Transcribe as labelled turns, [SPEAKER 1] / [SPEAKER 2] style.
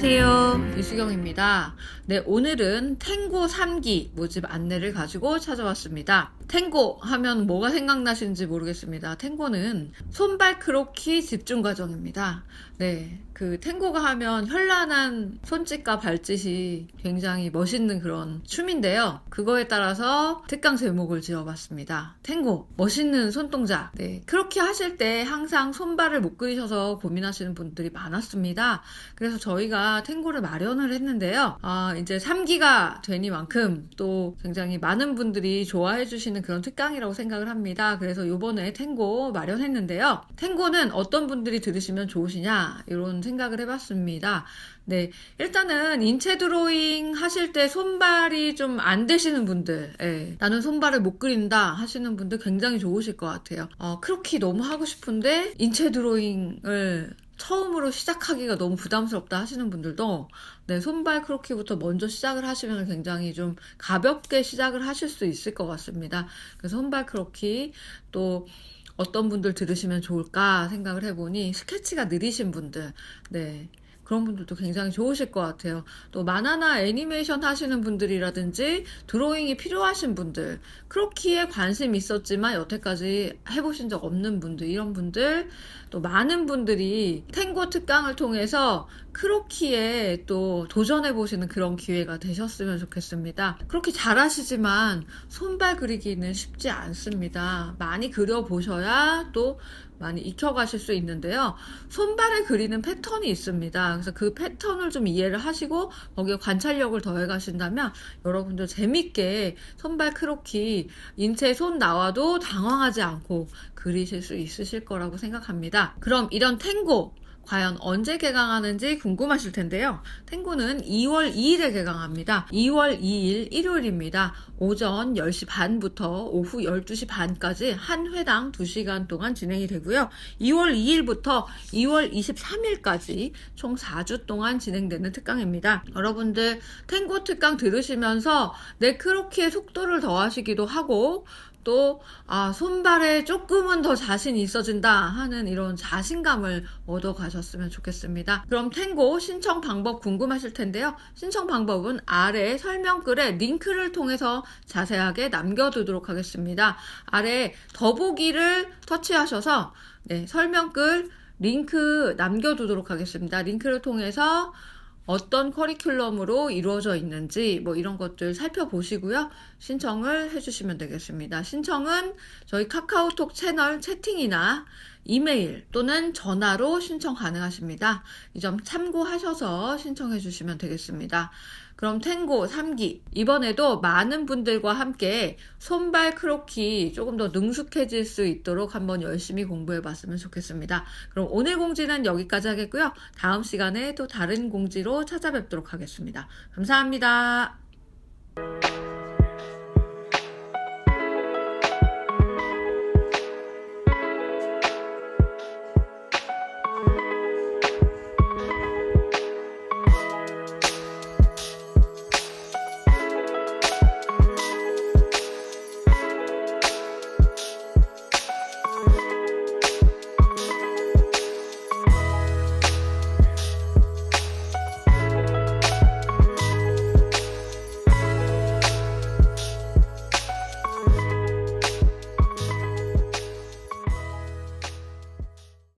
[SPEAKER 1] 안녕하세요. 이수경입니다. 네, 오늘은 탱고 3기 모집 안내를 가지고 찾아왔습니다. 탱고 하면 뭐가 생각나시는지 모르겠습니다. 탱고는 손발 크로키 집중 과정입니다. 네, 그 탱고가 하면 현란한 손짓과 발짓이 굉장히 멋있는 그런 춤인데요. 그거에 따라서 특강 제목을 지어봤습니다. 탱고, 멋있는 손동작. 네, 크로키 하실 때 항상 손발을 못 그리셔서 고민하시는 분들이 많았습니다. 그래서 저희가 탱고를 마련 을 했는데요. 아, 이제 3기가 되니만큼 또 굉장히 많은 분들이 좋아해 주시는 그런 특강이라고 생각을 합니다. 그래서 요번에 탱고 마련했는데요. 탱고는 어떤 분들이 들으시면 좋으시냐 이런 생각을 해봤습니다. 네, 일단은 인체 드로잉 하실 때 손발이 좀 안 되시는 분들, 예, 나는 손발을 못 그린다 하시는 분들 굉장히 좋으실 것 같아요. 어, 크로키 너무 하고 싶은데 인체 드로잉을 처음으로 시작하기가 너무 부담스럽다 하시는 분들도 네, 손발 크로키부터 먼저 시작을 하시면 굉장히 좀 가볍게 시작을 하실 수 있을 것 같습니다. 그래서 손발 크로키 또 어떤 분들 들으시면 좋을까 생각을 해보니 스케치가 느리신 분들, 네. 그런 분들도 굉장히 좋으실 것 같아요. 또 만화나 애니메이션 하시는 분들이라든지 드로잉이 필요하신 분들, 크로키에 관심 있었지만 여태까지 해보신 적 없는 분들, 이런 분들, 또 많은 분들이 탱고 특강을 통해서 크로키에 또 도전해보시는 그런 기회가 되셨으면 좋겠습니다. 그렇게 잘하시지만 손발 그리기는 쉽지 않습니다. 많이 그려보셔야 또 많이 익혀가실 수 있는데요. 손발에 그리는 패턴이 있습니다. 그래서 그 패턴을 좀 이해를 하시고 거기에 관찰력을 더해 가신다면 여러분들 재밌게 손발 크로키 인체 손 나와도 당황하지 않고 그리실 수 있으실 거라고 생각합니다. 그럼 이런 탱고 과연 언제 개강하는지 궁금하실 텐데요. 탱고는 2월 2일에 개강합니다. 2월 2일 일요일입니다. 오전 10시 반부터 오후 12시 반까지 한 회당 2시간 동안 진행이 되고요. 2월 2일부터 2월 23일까지 총 4주 동안 진행되는 특강입니다. 여러분들 탱고 특강 들으시면서 내 크로키의 속도를 더하시기도 하고 또, 아, 손발에 조금은 더 자신이 있어진다 하는 이런 자신감을 얻어 가셨으면 좋겠습니다. 그럼 탱고 신청 방법 궁금하실 텐데요. 신청 방법은 아래 설명글에 링크를 통해서 자세하게 남겨두도록 하겠습니다. 아래 더보기를 터치하셔서, 네, 설명글 링크 남겨두도록 하겠습니다. 링크를 통해서 어떤 커리큘럼으로 이루어져 있는지 뭐 이런 것들 살펴보시고요. 신청을 해주시면 되겠습니다. 신청은 저희 카카오톡 채널 채팅이나 이메일 또는 전화로 신청 가능하십니다. 이 점 참고하셔서 신청해 주시면 되겠습니다. 그럼 탱고 3기. 이번에도 많은 분들과 함께 손발 크로키 조금 더 능숙해질 수 있도록 한번 열심히 공부해 봤으면 좋겠습니다. 그럼 오늘 공지는 여기까지 하겠고요. 다음 시간에 또 다른 공지로 찾아뵙도록 하겠습니다. 감사합니다.